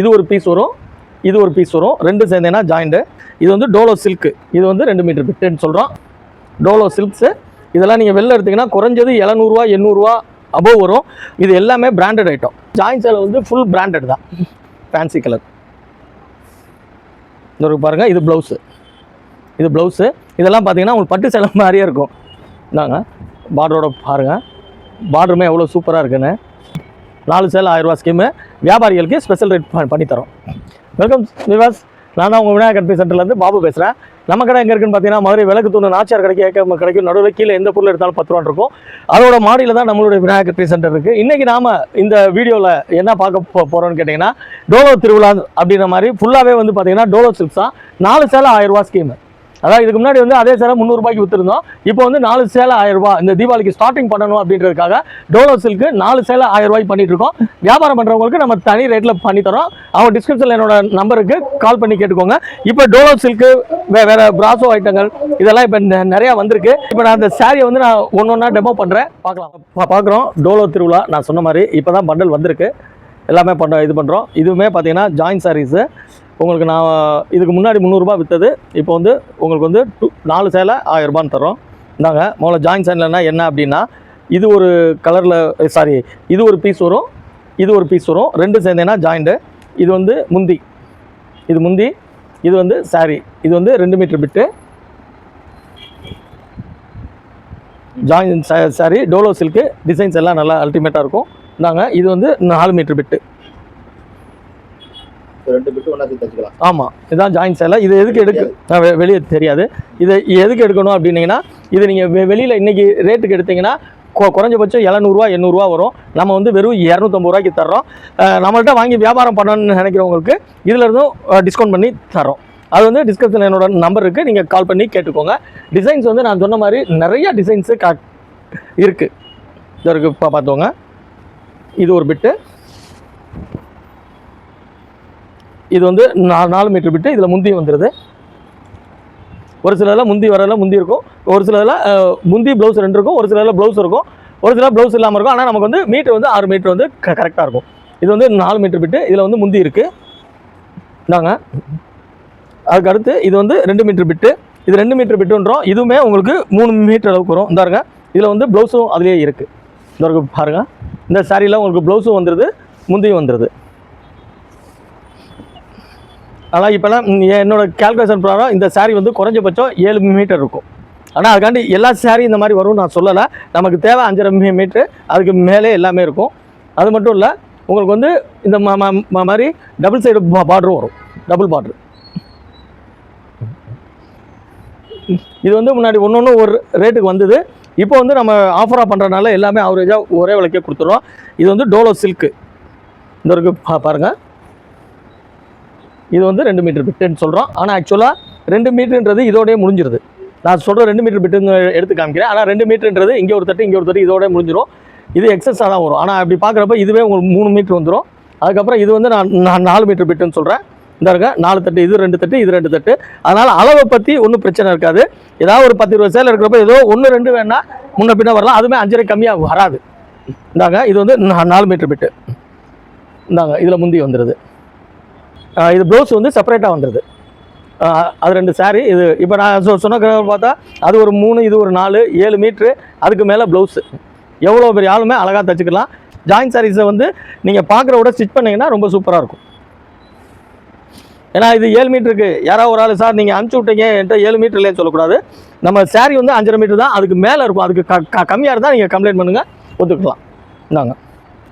இது ஒரு பீஸ் வரும். இது ஒரு பீஸ் வரும். ரெண்டு சேர்ந்தேன்னா ஜாயிண்ட்டு இது வந்து டோலோ சில்க்கு இது வந்து ரெண்டு மீட்டர் பிட்டுன்னு சொல்கிறோம் டோலோ சில்க்ஸு இதெல்லாம் நீங்கள் வெளில எடுத்திங்கன்னா குறைஞ்சது எழுநூறுவா எண்ணூறுவா அபோவ் வரும். இது எல்லாமே பிராண்டட் ஐட்டம் ஜாயின்ஸில் வந்து ஃபுல் பிராண்டட் தான். ஃபேன்சி கலர் இந்த ஒரு பாருங்கள் இது ப்ளவுஸு இது ப்ளவுஸு இதெல்லாம் பார்த்தீங்கன்னா உங்களுக்கு பட்டு சேலை மாதிரியே இருக்கும். இந்தாங்க பார்டரோட பாருங்கள் பார்டருமே எவ்வளோ சூப்பராக இருக்குன்னு. நாலு சேல் ஆயிரரூவா ஸ்கீமு வியாபாரிகளுக்கு ஸ்பெஷல் ரேட் பண்ணித்தரோம். வெல்கம் விவாஸ். நான் தான் உங்கள் விநாயகர் கட்பி சென்டர்லேருந்து பாபு பேசுகிறேன் நம்ம கடை எங்கே இருக்குன்னு பார்த்தீங்கன்னா மதுரை விளக்கு தூணு நாச்சியார் கடைக்கு ஏக்க கிடைக்கும் நடுவில் கீழே எந்த பொருள் எடுத்தாலும் பத்து ரூபான் இருக்கும். அதோட மாடியில் தான் நம்மளுடைய விநாயகர் கட்பி சென்டர் இருக்குது இன்றைக்கி நாம் இந்த வீடியோவில் என்ன பார்க்க போ போகிறோம்னு கேட்டிங்கன்னா டோலோ திருவிழா அப்படின்ற மாதிரி ஃபுல்லாகவே வந்து பார்த்தீங்கன்னா டோலோ சில்க்ஸ் தான். நாலு சேலை ஆயிரரூவா ஸ்கீமு அதாவது இதுக்கு முன்னாடி வந்து அதே சேலை முந்நூறுபாய்க்கு விற்றுருந்தோம் இப்போ வந்து நாலு சேலை ஆயிரம் ரூபாய் இந்த தீபாவளிக்கு ஸ்டார்டிங் பண்ணணும் அப்படின்றதுக்காக டோலோ சில்க்கு நாலு சேலை ஆயிரம் ரூபாய்க்கு பண்ணிட்டு இருக்கோம். வியாபாரம் பண்ணுறவங்களுக்கு நம்ம தனி ரேட்டில் பண்ணி தரோம். அவங்க டிஸ்கிரிப்ஷனில் என்னோட நம்பருக்கு கால் பண்ணி கேட்டுக்கோங்க. இப்போ டோலோ சில்க்கு வே வேறு பிராசோ ஐட்டங்கள் இதெல்லாம் இப்போ நிறையா வந்திருக்கு. இப்போ நான் அந்த சாரியை வந்து நான் ஒன்று ஒன்றா டெமோ பண்ணுறேன் பார்க்கலாம். பார்க்குறோம். டோலோ திருவிழா நான் சொன்ன மாதிரி இப்போ தான் பண்டல் வந்திருக்கு. எல்லாமே பண்ண இது பண்ணுறோம் இதுவுமே பார்த்தீங்கன்னா ஜாயின் சாரீஸு உங்களுக்கு நான் இதுக்கு முன்னாடி முந்நூறுரூபா விற்றது இப்போ வந்து உங்களுக்கு வந்து டூ நாலு சேலை ஆயிரரூபான்னு தரோம் இந்தாங்க முதல்ல ஜாயின் சேனல்னா என்ன அப்படின்னா இது ஒரு கலரில் சாரி eh, இது ஒரு பீஸ் வரும் இது ஒரு பீஸ் வரும் ரெண்டு சேர்ந்தேன்னா ஜாயிண்ட்டு இது வந்து முந்தி இது முந்தி இது வந்து சாரி இது வந்து ரெண்டு மீட்ரு பிட்டு ஜாயின் சாரி டோலோ சில்க்கு டிசைன்ஸ் எல்லாம் நல்லா அல்டிமேட்டாக இருக்கும். இந்தாங்க இது வந்து நாலு மீட்ரு பிட்டு ரெண்டு பிட்டு ஒன்றா தச்சுக்கலாம் ஆமாம் இதுதான் ஜாயின் சேலை இது எதுக்கு எடுக்க வெளியே தெரியாது. இதை எதுக்கு எடுக்கணும் அப்படின்னீங்கன்னா இது நீங்கள் வெளியில் இன்றைக்கி ரேட்டுக்கு எடுத்தீங்கன்னா குறைஞ்சபட்சம் எழுநூறுவா எண்ணூறுவா வரும். நம்ம வந்து வெறும் இரநூத்தம்பது ரூபாய்க்கு தர்றோம். அஹ் நம்மள்ட்ட வாங்கி வியாபாரம் பண்ணணும்னு நினைக்கிறவங்களுக்கு இதில் இருந்தும் டிஸ்கவுண்ட் பண்ணி தரோம் அது வந்து டிஸ்கிரிப்ஷனில் என்னோட நம்பர் இருக்குது நீங்கள் கால் பண்ணி கேட்டுக்கோங்க. டிசைன்ஸ் வந்து நான் சொன்ன மாதிரி நிறையா டிசைன்ஸு கா இருக்குது இருக்குது இப்போ பார்த்துக்கோங்க. இது ஒரு பிட்டு. இது வந்து நாலு நாலு மீட்ரு பிட்டு இதில் முந்தி வந்துடுது ஒரு சிலதில் முந்தி வரதில் முந்தி இருக்கும். ஒரு சிலதில் முந்தி ப்ளவுஸ் ரெண்டு இருக்கும் ஒரு சிலதில் ப்ளவுஸ் இருக்கும். ஒரு சில ப்ளவுஸ் இல்லாமல் இருக்கும். ஆனால் நமக்கு வந்து மீட்ரு வந்து ஆறு மீட்ரு வந்து க கரெக்டாக இருக்கும். இது வந்து நாலு மீட்ரு பிட்டு இதில் வந்து முந்தி இருக்குது இந்தாங்க. அதுக்கு அடுத்து இது வந்து ரெண்டு மீட்ரு பிட்டு இது ரெண்டு மீட்ரு பிட்டுன்றோம் இதுவுமே உங்களுக்கு மூணு மீட்டர் அளவுக்கு வரும். இந்தாருங்க இதில் வந்து ப்ளவுஸும் அதிலே இருக்குது இந்த பாருங்கள் இந்த சாரியில் உங்களுக்கு ப்ளவுஸும் வந்துடுது முந்தியும் வந்துடுது ஆனால் இப்போலாம் என்னோடய என்னோட கேல்குலேஷன் பிரகாரம் இந்த சாரீ வந்து குறைஞ்சபட்சம் ஏழு மீட்டர் இருக்கும். ஆனால் அதுக்காண்டி எல்லா சாரீ இந்த மாதிரி வரும்னு நான் சொல்லலை. நமக்கு தேவை அஞ்சரை மீ மீட்ரு அதுக்கு மேலே எல்லாமே இருக்கும். அது மட்டும் இல்லை உங்களுக்கு வந்து இந்த மாதிரி டபுள் சைடு பார்டரும் வரும். டபுள் பார்டர் இது வந்து முன்னாடி ஒன்று ஒன்று ஒரு ரேட்டுக்கு வந்தது. இப்போ வந்து நம்ம ஆஃபராக பண்ணுறதுனால எல்லாமே ஆவரேஜாக ஒரே விலைக்கே கொடுத்துருவோம் இது வந்து டோலோ சில்க்கு இந்த வரைக்கும் பா பாருங்கள் இது வந்து ரெண்டு மீட்டர் பிட்டுன்னு சொல்கிறோம் ஆனால் ஆக்சுவலாக ரெண்டு மீட்டருன்றது இதோடய முடிஞ்சிருது. நான் சொல்கிற ரெண்டு மீட்டர் பிட்டுன்னு எடுத்து காமிக்கிறேன். ஆனால் ரெண்டு மீட்டருன்றது இங்கே ஒரு தட்டு இங்கே ஒரு தட்டு இதோடய முடிஞ்சிடும் இது எக்ஸஸாக தான் வரும். ஆனால் அப்படி பார்க்குறப்ப இதுவே உங்களுக்கு மூணு மீட்டர் வந்துடும் அதுக்கப்புறம் இது வந்து நான் நான் நாலு மீட்டர் பிட்டுன்னு சொல்கிறேன் இந்த இருக்க நாலு தட்டு இது ரெண்டு தட்டு இது ரெண்டு தட்டு. அதனால் அளவை பற்றி ஒன்றும் பிரச்சனை இருக்காது. ஏதாவது ஒரு பத்து இருபது சேலை இருக்கிறப்ப ஏதோ ஒன்று ரெண்டு வேணால் முன்ன பின்ன வரலாம். அதுவுமே அஞ்சரை கம்மியாக வராது. இந்தாங்க இது வந்து நாலு மீட்டர் பிட்டு இந்தாங்க இதில் முந்தி வந்துடுது இது ப்ளவுஸ் வந்து செப்பரேட்டாக வந்துடுது அது ரெண்டு saree இது இப்போ நான் சொ சொன்ன பார்த்தா அது ஒரு மூணு இது ஒரு நாலு ஏழு மீட்ரு அதுக்கு மேலே ப்ளவுஸு எவ்வளோ பெரிய ஆளுமே அழகாக தச்சுக்கலாம். ஜாயின் சாரீஸை வந்து நீங்கள் பார்க்குற விட ஸ்டிச் பண்ணிங்கன்னா ரொம்ப சூப்பராக இருக்கும். ஏன்னா இது ஏழு மீட்டருக்கு யாராவது ஒரு ஆள் சார் நீங்கள் அனுப்பிச்சி விட்டீங்க என்கிட்ட ஏழு மீட்டர்லேயே சொல்லக்கூடாது. நம்ம saree வந்து அஞ்சரை மீட்டர் தான் அதுக்கு மேலே இருக்கும். அதுக்கு க க கம்மியாக இருந்தால் நீங்கள் கம்ப்ளைண்ட் பண்ணுங்கள் ஒத்துக்கலாம். இந்தாங்க.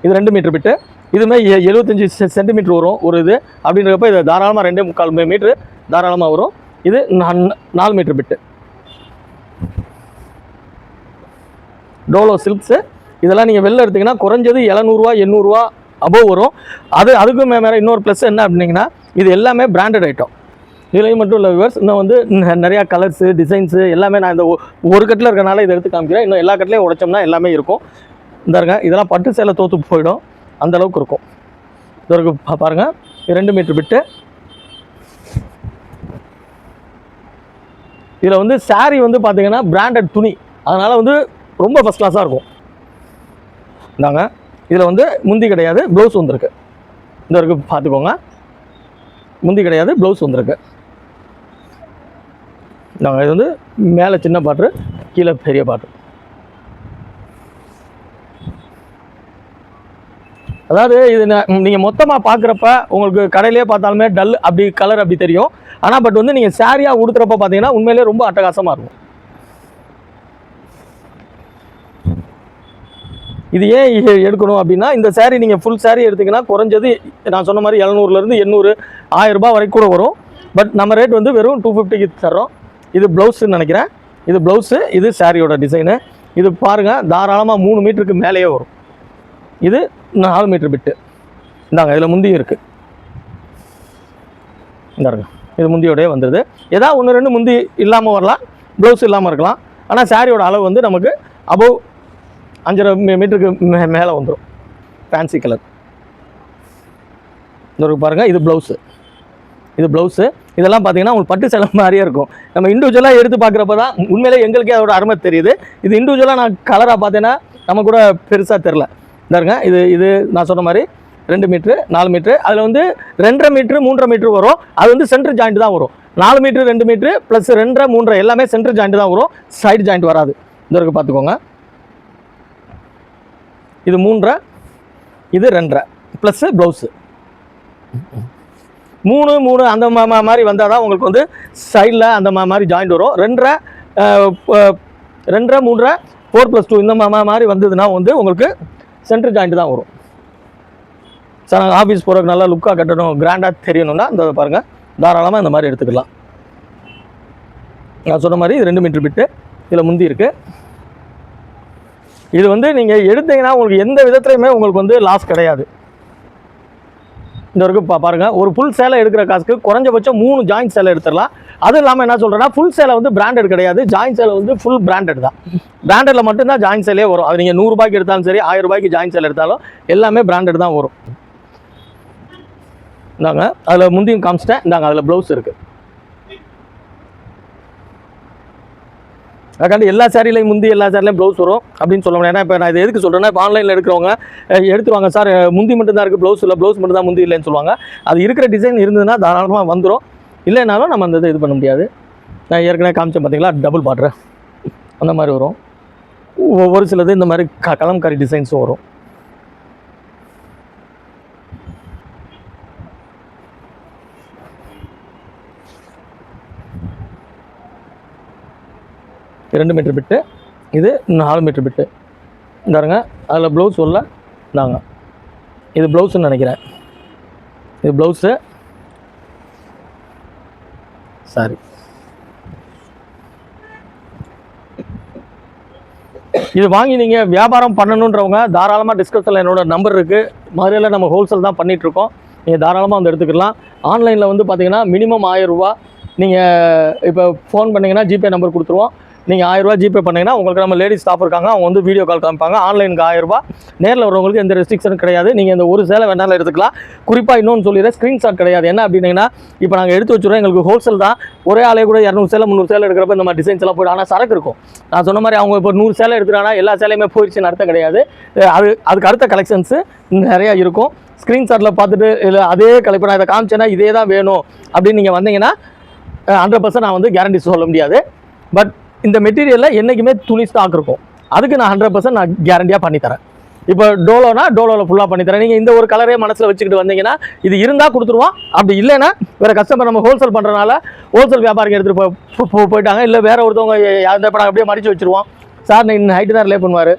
இது ரெண்டு மீட்டர் பிட்டு. இதுமே எழுபத்தஞ்சி செ- சென்டிமீட்டர் வரும் ஒரு இது. அப்படின்றப்ப இது தாராளமாக ரெண்டே முக்கால் மீட்ரு தாராளமாக வரும். இது நாலு மீட்டர் பிட்டு. டோலோ சில்க்ஸு. இதெல்லாம் நீங்கள் வெளில எடுத்தீங்கன்னா குறைஞ்சது எழுநூறுவா எண்ணூறுவா அபோவ் வரும். அது அதுக்கும் மேலே இன்னொரு ப்ளஸ் என்ன அப்படின்னீங்கன்னா இது எல்லாமே பிராண்டட் ஐட்டம் இதுலேயும் மட்டும் இல்லை விவர்ஸ் இன்னும் வந்து ந- நிறையா கலர்ஸு டிசைன்ஸு எல்லாமே நான் இந்த ஒ- ஒரு கட்டில் இருக்கனால இதை எடுத்து காமிக்கிறேன். இன்னும் எல்லா கட்டிலையும் உடைச்சோம்னா எல்லாமே இருக்கும். இந்த இருங்க இதெல்லாம் பட்டு சேலை தோற்று போயிடும். அந்த அளவுக்கு இருக்கும். இது வரைக்கும் பாருங்கள் ரெண்டு மீட்ரு பிட்டு. இதில் வந்து saree வந்து பார்த்தீங்கன்னா பிராண்டட் துணி. அதனால் வந்து ரொம்ப ஃபஸ்ட் கிளாஸாக இருக்கும். இந்தாங்க. இதில் வந்து முந்தி கிடையாது ப்ளவுஸ் வந்திருக்கு. இந்த வரைக்கும் பார்த்துக்கோங்க முந்தி கிடையாது ப்ளவுஸ் வந்திருக்கு. நாங்கள் இது வந்து மேலே சின்ன பாட்டு கீழே பெரிய பாட்டு. அதாவது இது நீங்கள் மொத்தமாக பார்க்குறப்ப உங்களுக்கு கடையிலே பார்த்தாலுமே டல் அப்படி கலர் அப்படி தெரியும். ஆனால் பட் வந்து நீங்கள் சாரியாக உடுத்துறப்ப பார்த்தீங்கன்னா உண்மையிலே ரொம்ப அட்டகாசமாக இருக்கும். இது ஏன் எடுக்கணும் அப்படின்னா இந்த சேரீ நீங்கள் ஃபுல் சேரீ எடுத்தீங்கன்னா குறைஞ்சது நான் சொன்ன மாதிரி எழுநூறுலேருந்து எண்ணூறு ஆயிரரூபா வரைக்கும் கூட வரும். பட் நம்ம ரேட் வந்து வெறும் டூ ஃபிஃப்டிக்கு தர்றோம். இது ப்ளவுஸுன்னு நினைக்கிறேன். இது ப்ளவுஸு இது சாரியோட டிசைனு இது பாருங்கள் தாராளமாக மூணு மீட்டருக்கு மேலேயே வரும். இது நாலு மீட்ரு பிட்டு. இந்தாங்க இதில் முந்தியும் இருக்குது இந்தாருங்க இது முந்தியோடய வந்துடுது ஏதாவது ஒன்று ரெண்டு முந்தி இல்லாமல் வரலாம் ப்ளவுஸ் இல்லாமல் இருக்கலாம். ஆனால் சாரியோட அளவு வந்து நமக்கு அபவ் அஞ்சரை மீட்டருக்கு மே மேலே வந்துடும் ஃபேன்சி கலர் இந்த பாருங்கள் இது ப்ளவுஸு இது ப்ளவுஸு இதெல்லாம் பார்த்தீங்கன்னா உங்களுக்கு பட்டு சேலை மாதிரியே இருக்கும். நம்ம இண்டிவிஜுவலாக எடுத்து பார்க்குறப்ப தான் உண்மையிலே எங்களுக்கே அதோட அருமை தெரியுது. இது இண்டிவிஜுவலாக நான் கலராக பார்த்தேன்னா நம்ம கூட பெருசாக தெரில இந்தாருங்க இது இது நான் சொன்ன மாதிரி ரெண்டு மீட்ரு நாலு மீட்ரு அதில் வந்து ரெண்டரை மீட்ரு மூன்றரை மீட்ரு வரும். அது வந்து சென்ட்ரு ஜாயிண்ட் தான் வரும். நாலு மீட்ரு ரெண்டு மீட்ரு ப்ளஸ் ரெண்டரை மூன்றரை எல்லாமே சென்ட்ரு ஜாயிண்ட் தான் வரும். சைடு ஜாயிண்ட் வராது. இந்த வரைக்கும் பார்த்துக்கோங்க இது மூன்றரை இது ரெண்டரை ப்ளஸ்ஸு ப்ளவுஸு மூணு மூணு அந்த மாதிரி வந்தால் தான் உங்களுக்கு வந்து சைடில் அந்த மா- மாதிரி ஜாயிண்ட் வரும். ரெண்டரை ரெண்டரை மூன்றரை ஃபோர் ப்ளஸ் டூ இந்த மாதிரி வந்ததுன்னா வந்து உங்களுக்கு சென்டர் ஜாயிண்ட் தான் வரும். சார் நாங்கள் ஆஃபீஸ் போகிறதுக்கு நல்லா லுக்காக கட்டணும் கிராண்டாக தெரியணும்னா இந்த பாருங்கள் தாராளமாக இந்த மாதிரி எடுத்துக்கலாம். நான் சொன்ன மாதிரி இது ரெண்டு மீட்ரு பிட்டு இதில் முந்தி இருக்குது இது வந்து நீங்கள் எடுத்தீங்கன்னா உங்களுக்கு எந்த விதத்துலையுமே உங்களுக்கு வந்து லாஸ் கிடையாது. இந்த வரைக்கும் பா ஒரு ஃபுல் சேலை எடுக்கிற காசுக்கு குறைஞ்சபட்சம் மூணு ஜாயிண்ட் சேலை எடுத்துடலாம். அது இல்லாமல் என்ன சொல்கிறேன்னா ஃபுல் சேலை வந்து பிராண்டட் கிடையாது. ஜாயிண்ட் சேலை வந்து ஃபுல் பிராண்டட் தான். பிராண்டடில் மட்டும்தான் ஜாயிண்ட் சேலே வரும். அது நீங்கள் நூறுரூபாய்க்கு எடுத்தாலும் சரி ஆயிரம் ரூபாய்க்கு ஜாயிண்ட் சேலை எடுத்தாலும் எல்லாமே பிராண்டட் தான் வரும். இந்தாங்க. அதில் முந்தியும் காமிச்சிட்டேன். இந்தாங்க அதில் ப்ளவுஸ் இருக்குது அதுக்காண்டி எல்லா சேரீலையும் முந்தி எல்லா சேரீலையும் ப்ளவுஸ் வரும். அப்படின்னு சொல்ல முடியாது. ஏன்னா இப்போ நான் இது எதுக்கு சொல்கிறேன்னா இப்போ ஆன்லைனில் எடுக்கிறவங்க எடுத்துருவாங்க சார் முந்தி மட்டும்தான் இருக்குது ப்ளவுஸ் இல்லை ப்ளவுஸ் மட்டும் தான் முந்தி இல்லைன்னு சொல்லுவாங்க. அது இருக்கிற டிசைன் இருந்ததுன்னா தாராளமாக வந்துடும் இல்லைனாலும் நம்ம அந்த இது இது பண்ண முடியாது. நான் ஏற்கனவே காமிச்சேன் பார்த்தீங்களா டபுள் பாட்ரு அந்த மாதிரி வரும். ஒவ்வொரு ஒரு சிலது இந்த மாதிரி க கலம்காரி டிசைன்ஸும் வரும். ரெண்டு மீட்ரு பிட்டு இது நாலு மீட்ரு பிட்டு இந்தாருங்க அதில் ப்ளவுஸ் உள்ள இந்தாங்க இது ப்ளவுஸ்ன்னு நினைக்கிறேன். இது ப்ளவுஸு சாரி. இது வாங்கி நீங்கள் வியாபாரம் பண்ணணுன்றவங்க தாராளமாக டிஸ்கிரிப்ஷனில் என்னோட நம்பர் இருக்குது மதுரையில் நம்ம ஹோல்சேல் தான் பண்ணிகிட்ருக்கோம் நீங்கள் தாராளமாக வந்து எடுத்துக்கலாம். ஆன்லைனில் வந்து பார்த்தீங்கன்னா மினிமம் ஆயிரம் ரூபா நீங்கள் இப்போ ஃபோன் பண்ணிங்கன்னா ஜிபே நம்பர் கொடுத்துருவோம். நீங்கள் ஆயிரரூபா ஜிபே பண்ணிங்கன்னா உங்களுக்கு நம்ம லேடிஸ் ஸ்டாஃப் இருக்காங்க அவங்க வந்து வீடியோ கால் காமிப்பாங்க. ஆன்லைனுக்கு ஆயிரரூபா நேரில் வரவங்களுக்கு எந்த ரெஸ்ட்ரிக்ஷனும் கிடையாது. நீங்கள் இந்த ஒரு சேலை வேணாலும் எடுத்துக்கலாம். குறிப்பாக இன்னொன்று சொல்லிடுறேன் ஸ்க்ரீன்ஷாட் கிடையாது. என்ன அப்படின்னீங்கன்னா இப்போ நாங்கள் எடுத்து வச்சுருவோம் எங்களுக்கு ஹோல்சேல் தான். ஒரே ஆளே கூட இரநூறு சேலை முந்நூறு சேலை எடுக்கிறப்ப இந்த மாதிரி டிசைன்ஸ் எல்லாம் போய்ட்டு ஆனால் சரக்கு இருக்கும். நான் சொன்ன மாதிரி அவங்க இப்போ நூறு சேலை எடுக்கிறாங்கன்னா எல்லா சேலையுமே போயிடுச்சுன்னு அர்த்தம் கிடையாது. அது அதுக்கு அடுத்த கலெக்ஷன்ஸு நிறையா இருக்கும். ஸ்க்ரீன்ஷாட்டில் பார்த்துட்டு இல்லை அதே கலெக்ட் நான் இதை காமிச்சேன்னா இதே தான் வேணும் அப்படின்னு நீங்கள் வந்தீங்கன்னா ஹண்ட்ரட் பர்சன்ட் நான் வந்து கேரண்டி சொல்ல முடியாது. பட் இந்த மெட்டீரியலில் என்றைக்குமே துணி ஸ்டாக் இருக்கும். அதுக்கு நான் ஹண்ட்ரட் பர்சன்ட் நான் கேரண்டியாக பண்ணித்தரேன். இப்போ டோலோனா டோலோவில் ஃபுல்லாக பண்ணித்தரேன். நீங்கள் இந்த ஒரு கலரே மனசில் வச்சுக்கிட்டு வந்தீங்கன்னா இது இருந்தால் கொடுத்துருவோம். அப்படி இல்லைன்னா வேறு கஸ்டமர் நம்ம ஹோல்சேல் பண்ணுறனால ஹோல்சேல் வியாபாரிக்கு எடுத்துகிட்டு போ போயிட்டாங்க. இல்லை வேறு ஒருத்தவங்க அந்த இப்போ நாங்கள் அப்படியே மடித்து வச்சுருவோம். சார் நான் இன்னும் ஹைட்டு தான் ரிலே பண்ணுவார்.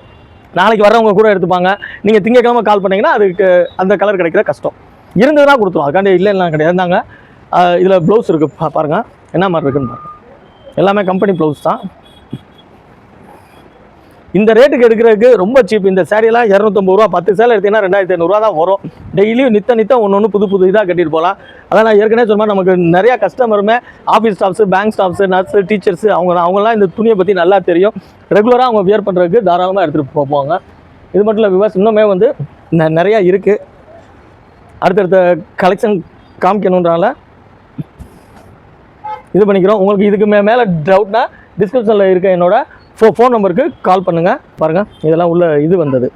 நாளைக்கு வரவங்க கூட எடுத்துப்பாங்க. நீங்கள் திங்கக்கிழமை கால் பண்ணிங்கன்னா அதுக்கு அந்த கலர் கிடைக்கிற கஷ்டம். இருந்ததுன்னா கொடுத்துருவோம். அதுக்காண்டி இல்லைன்னா கிடையாது நாங்கள் இதில் ப்ளவுஸ் இருக்குது பா பாருங்கள் என்ன மாதிரி இருக்குன்னு பாருங்கள் எல்லாமே கம்பெனி ப்ளவுஸ் தான். இந்த ரேட்டுக்கு எடுக்கிறதுக்கு ரொம்ப சீப் இந்த சேரீலாம் இரநூத்தம்பது ரூபா பத்து சேலை எடுத்தீங்கன்னா ரெண்டாயிரத்தி ஐநூறுரூவா தான் வரும். டெய்லியும் நித்த நித்தம் ஒன்று ஒன்று புது புது இதாக கட்டிட்டு போகலாம். அதான் நான் ஏற்கனவே சொன்னால் நமக்கு நிறையா கஸ்டமருமே office staffs bank staffs nurse teachers அவங்க அவங்களாம் இந்த துணியை பற்றி நல்லா தெரியும். ரெகுலராக அவங்க வியர் பண்ணுறதுக்கு தாராளமாக எடுத்துகிட்டு போவாங்க. இது மட்டும் இல்லை விவாஸ் இன்னுமே வந்து ந- நிறையா இருக்குது அடுத்தடுத்த கலெக்ஷன் காமிக்கணுன்றனால இது பண்ணிக்கிறோம். உங்களுக்கு இதுக்கு மே மேலே டவுட்னா டிஸ்கிரிப்ஷனில் இருக்க என்னோட ஃபோ ஃபோன் நம்பருக்கு கால் பண்ணுங்கள் பாருங்கள் இதெல்லாம் உள்ள இது வந்தது.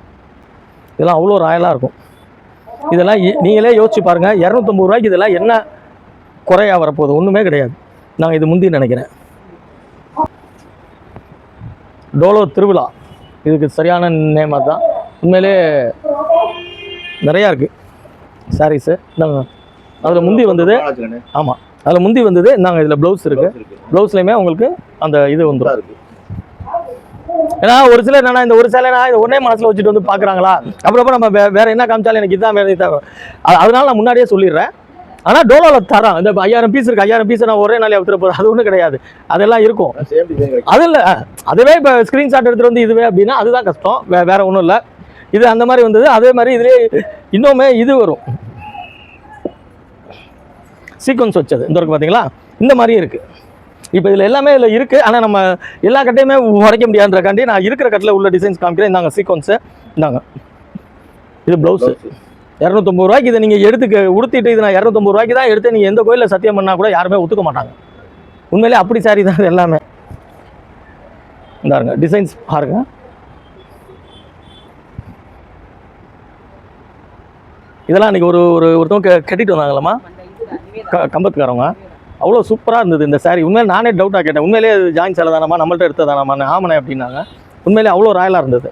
இதெல்லாம் அவ்வளோ ராயலாக இருக்கும். இதெல்லாம் நீங்களே யோசிச்சு பாருங்கள் இரநூத்தம்பது ரூபாய்க்கு இதெல்லாம் என்ன குறையா வரப்போகுது? ஒன்றுமே கிடையாது. நான் இது முந்தி நினைக்கிறேன். டோலோ திருவிழா. இதுக்கு சரியான நேம் அதுதான். உண்மையிலே நிறையா இருக்குது சாரீஸு அதில் முந்தி வந்தது. ஆமாம் அதில் முந்தி வந்தது நாங்கள் இதில் ப்ளவுஸ் இருக்குது இருக்கு. ப்ளவுஸ்லையுமே உங்களுக்கு அந்த இது வந்துடும். ஏன்னா ஒரு சிலர் என்னன்னா இந்த ஒரு சேலைனா இந்த ஒரே மனசில் வச்சுட்டு வந்து பார்க்குறாங்களா அப்புறம் நம்ம வேற என்ன காமிச்சாலும் எனக்கு இதான் வேணும் இதான் அதனால நான் முன்னாடியே சொல்லிடுறேன். ஆனால் டோலோவில் தரம் இந்த ஐயாயிரம் பீஸ் இருக்கு ஐயாயிரம் பீஸ் நான் ஒரே நாளே எடுத்துகிட்டு போகிறேன் அது ஒன்றும் கிடையாது. அதெல்லாம் இருக்கும். அது இல்லை. அதுவே இப்போ ஸ்க்ரீன்ஷாட் எடுத்துகிட்டு வந்து இதுவே அப்படின்னா அதுதான் கஷ்டம். வே வேற ஒன்றும் இல்லை. இது அந்த மாதிரி வந்தது. அதே மாதிரி இதுலேயே இன்னுமே இது வரும். சீக்வன்ஸ் வச்சது. இந்த இருக்கு பார்த்தீங்களா இந்த மாதிரியும் இருக்குது இப்போ இதில் எல்லாமே இதில் இருக்குது ஆனால் நம்ம எல்லா கட்டையுமே உடைக்க முடியாதுன்றக்காண்டி நான் இருக்கிற கட்டில் உள்ள டிசைன்ஸ் காமிக்கிறேன். இந்தாங்க சீக்வன்ஸு இந்தாங்க. இது ப்ளவுஸு. இரநூத்தொம்பது ரூபாய்க்கு இதை நீங்கள் எடுத்துக்க உடுத்திட்டு இது நான் இரநூத்தொம்பது ரூபாய்க்கு தான் எடுத்து நீங்கள் எந்த கோயிலில் சத்தியம் பண்ணால் கூட யாருமே ஒத்துக்க மாட்டாங்க. உண்மையிலே அப்படி சாரி தான் இது எல்லாமே. இந்தாருங்க டிசைன்ஸ் பாருங்க. இதெல்லாம் அன்றைக்கி ஒரு ஒரு ஒருத்தவங்க கட்டிட்டு வந்தாங்களம்மா? கம்பத்துக்காரவங்க. அவ்வளோ சூப்பராக இருந்தது இந்த saree. உண்மையிலே நானே டவுட்டாக கேட்டேன். உண்மையிலே ஜாயின் சேலை தானம்மா நம்மள்ட்ட எடுத்ததானாமா ஆமனே அப்படின்னாங்க. உண்மையிலே அவ்வளோ ராயலாக இருந்தது.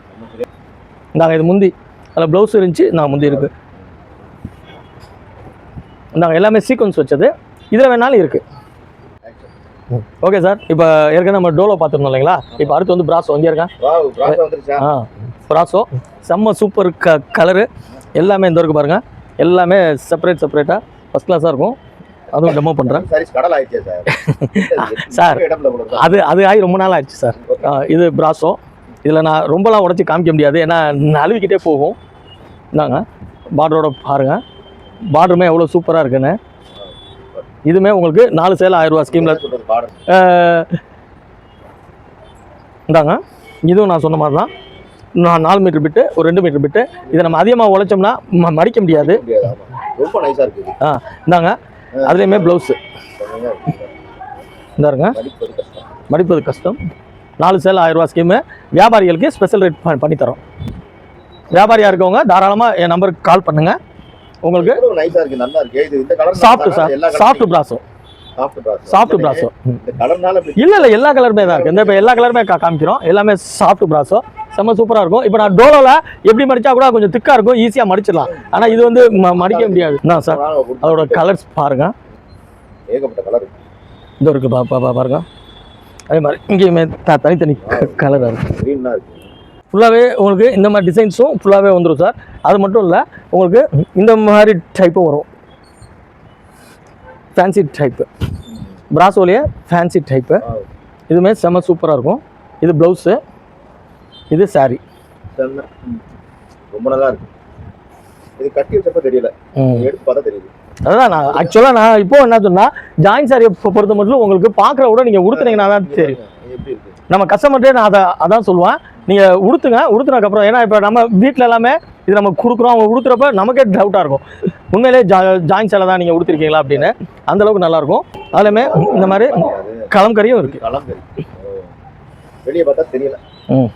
நாங்கள் இது முந்தி. அதில் ப்ளவுஸ் இருந்துச்சு. நான் முந்தி இருக்கு. நாங்கள் எல்லாமே சீக்வன்ஸ் வச்சது. இதில் வேணாலும் இருக்குது ஓகே சார் இப்போ ஏற்கனவே நம்ம டோலோ பார்த்துருந்தோம் இல்லைங்களா? இப்போ அடுத்து வந்து பிராஸோ இங்கே இருக்கேன்? ஆ பிராஸோ செம்ம சூப்பர் க கலரு எல்லாமே இந்த இருக்கு பாருங்கள் எல்லாமே செப்பரேட் செப்பரேட்டாக ஃபஸ்ட் கிளாஸாக இருக்கும். அதுவும் டெமோ பண்ணுறேன் சார். அது அது ஆகி ரொம்ப நாள் ஆயிடுச்சு சார் இது பிராஸோ இதில் நான் ரொம்பலாம் உடச்சி காமிக்க முடியாது. ஏன்னா நழுவிக்கிட்டே போகும். இந்தாங்க பார்டரோட பாருங்கள் பார்டருமே எவ்வளோ சூப்பராக இருக்குன்னு. இதுவுமே உங்களுக்கு நாலு சேலை ஆயிரம் ரூபா ஸ்கீமில். இந்தாங்க. இதுவும் நான் சொன்ன மாதிரி தான் நாலு மீட்டர் பிட்டு ஒரு ரெண்டு மீட்டர் பிட்டு. இதை நம்ம அதிகமாக உழைச்சோம்னா மடிக்க முடியாது. ரொம்ப நைஸா இருக்குது. இந்தாங்க. அதுலேயுமே ப்ளவுஸு இருக்கு. இந்தாருங்க. மடிப்பது கஷ்டம். நாலு சேலை ஆயிரம் ரூபா ஸ்கீமு வியாபாரிகளுக்கு ஸ்பெஷல் ரேட் பண்ணித்தரோம். வியாபாரியாக இருக்கவங்க தாராளமாக என் நம்பருக்கு கால் பண்ணுங்கள் உங்களுக்கு எவ்வளவு நைஸா இருக்கு நல்லா இருக்கு. இது இந்த கலர் சாஃப்ட் சார் சாஃப்ட் பிராஸோ சாஃப்ட் இப்படி இல்லை இல்லை எல்லா கலருமே தான் இருக்குது இந்த இப்போ எல்லா கலருமே காமிக்கிறோம். எல்லாமே சாஃப்ட் பிராஸோ செம்ம சூப்பராக இருக்கும். இப்போ நான் டோலோவில் எப்படி மடிச்சா கூட கொஞ்சம் திக்காக இருக்கும். ஈஸியாக மடிச்சிடலாம். ஆனால் இது வந்து ம- மடிக்க முடியாது. என்ன சார். அதோட கலர்ஸ் பாருங்கள் ஏகப்பட்ட கலர் இந்த இருக்கு பா பா- பா பாருங்க. அதே மாதிரி இங்கேயுமே த தனித்தனி கலராக இருக்குது கிரீனா இருக்கு. ஃபுல்லாகவே உங்களுக்கு இந்த மாதிரி டிசைன்ஸும் ஃபுல்லாகவே வந்துடும் சார். அது மட்டும் இல்லை உங்களுக்கு இந்த மாதிரி டைப்பும் வரும். ஃபேன்சி டைப்பு பிராசோலியே ஃபேன்சி டைப்பு. இதுவுமே செம்ம சூப்பராக இருக்கும். இது ப்ளவுஸு இது. ம். ரொம்ப நல்லா இருக்கு. இது கட்டி வச்சப்ப தெரியல. எடுத்து பார்த்தா தெரியுது. அதான் நான் ஆக்சுவலாக நான் இப்போ என்ன சொன்னால் ஜாயின் சாரியை பொறுத்த மட்டும் உங்களுக்கு பார்க்குற விட நீங்கள் உடுத்துனீங்கன்னா தான் தெரியும். நம்ம கஸ்டமர்கிட்டே நான் அதை அதான் சொல்லுவேன். நீங்கள் உடுத்துங்க. உடுத்துனதுக்கப்புறம் ஏன்னா இப்போ நம்ம வீட்டில் எல்லாமே இது நம்ம கொடுக்குறோம். அவங்க உடுத்துறப்ப நமக்கே டவுட்டாக இருக்கும். உண்மையிலே ஜா ஜாயின் சேலை தான் நீங்கள் உடுத்திருக்கீங்களா அப்படின்னு. அந்த அளவுக்கு நல்லாயிருக்கும் அதுலேயுமே இந்த மாதிரி கலம்கரியும் இருக்குது கலங்கரி வெளியே பார்த்தா தெரியல. ம்.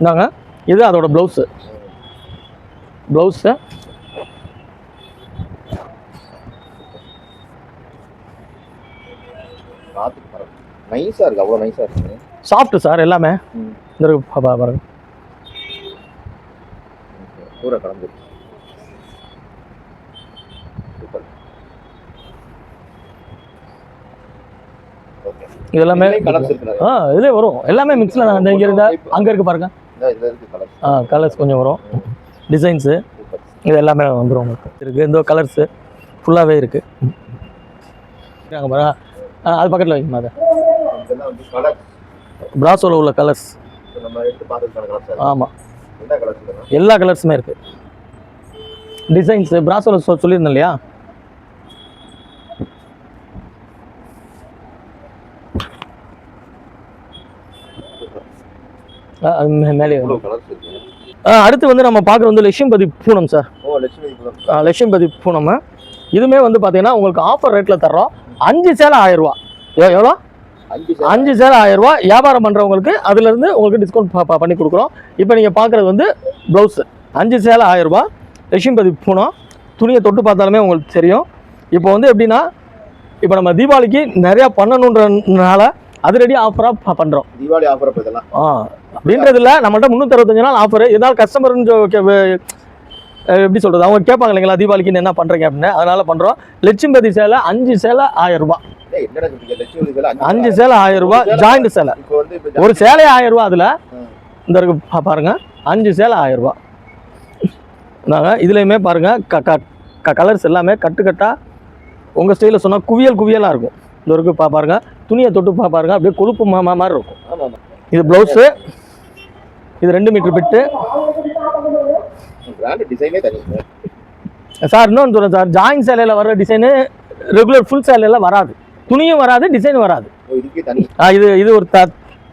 இந்தாங்க. இது அதோட ப்ளவுஸு ப்ளவுஸு காத்துக்கு பரவாயில்ல. நைஸா இருக்கு. அவ்வளவு நைஸா இருக்கு. சாஃப்ட் சார் எல்லாமே. இந்த இருக்கு, பா- பா- பாருங்க. பூரா கலந்துருக்கு சூப்பர். ஓகே. இது எல்லாமே கலர்ஸ் இருக்கு நிறைய. ஆ இதுலேயே வரும். எல்லாமே மிக்ஸில் நான் இங்கே இருந்தா அங்கே இருக்குது இருக்கு கலர்ஸ் ஆ கலர்ஸ் கொஞ்சம் வரும். டிசைன்ஸு இது எல்லாமே வந்துடும் உங்களுக்கு. இருக்குது இந்த கலர்ஸு ஃபுல்லாகவே இருக்குது அங்கே பாருங்க. அது பக்கத்தில் வைக்குமா அதை. பிராசோவில் உள்ள கலர்ஸ் ஆமாம் எல்லா கலர்ஸுமே இருக்குது டிசைன்ஸு பிராசோவில் சொ சொல்லியிருந்தேன் இல்லையா ஆ, அது மே- மேலே அடுத்து வந்து நம்ம பார்க்குறது வந்து லட்சுமிபதி பூனம் சார். லட்சுமிபதி பூனம். இதுவுமே வந்து பார்த்தீங்கன்னா உங்களுக்கு ஆஃபர் ரேட்டில் தர்றோம். அஞ்சு சேலை எ- எவ்வளோ? அஞ்சு சேலை. ஆயிரம் ரூபா. வியாபாரம் பண்ணுறவங்களுக்கு அதுலேருந்து உங்களுக்கு டிஸ்கவுண்ட் பண்ணி கொடுக்குறோம். இப்போ நீங்கள் பார்க்குறது வந்து ப்ளவுஸு அஞ்சு சேலை ஆயிரம் ரூபா. லட்சுமிபதி பூனம். துணியை தொட்டு பார்த்தாலுமே உங்களுக்கு தெரியும். இப்போ வந்து எப்படின்னா இப்போ நம்ம தீபாவளிக்கு நிறையா பண்ணணுன்றனால அதிரடி ஆஃபராக பண்ணுறோம் தீபாவளி ஆஃபர் இதெல்லாம்? ஆ அப்படின்றதுல நம்மள்ட்ட முந்நூற்றறுபத்தஞ்சு நாள் ஆஃபர் இருந்தாலும் கஸ்டமர்னு எப்படி சொல்கிறது அவங்க கேட்பாங்க இல்லைங்களா தீபாவளிக்கு என்ன பண்ணுறீங்க அப்படின்னு? அதனால பண்ணுறோம் லட்சும்பதி சேலை அஞ்சு சேலை ஆயிரம் ரூபாய். அஞ்சு சேலை ஆயிரம் ரூபாய் ஜாயிண்ட் சேலை ஒரு சேலை ஆயிரம் ரூபாய் அதில். இந்த இருக்கு பாருங்க. அஞ்சு சேலை ஆயிரம் ரூபாய். நாங்கள் இதுலேயுமே பாருங்க க க க கலர்ஸ் எல்லாமே கட்டு கட்டாக உங்கள் ஸ்டைலில் சொன்னால் குவியல் குவியலாக இருக்கும். இந்த இருக்கு பா பாருங்க. துணியை தொட்டு பா பாருங்க. அப்படியே கொழுப்பு மாமா மாதிரி இருக்கும். இது ப்ளவுஸு இது ரெண்டு மீட்டர் பிட்டு. சார் இன்னொன்று சொல்கிறேன் சார். ஜாயின் சேலையில் வர டிசைனு ரெகுலர் ஃபுல் சேலையில் வராது. துணியும் வராது டிசைன் வராது. இது இது ஒரு த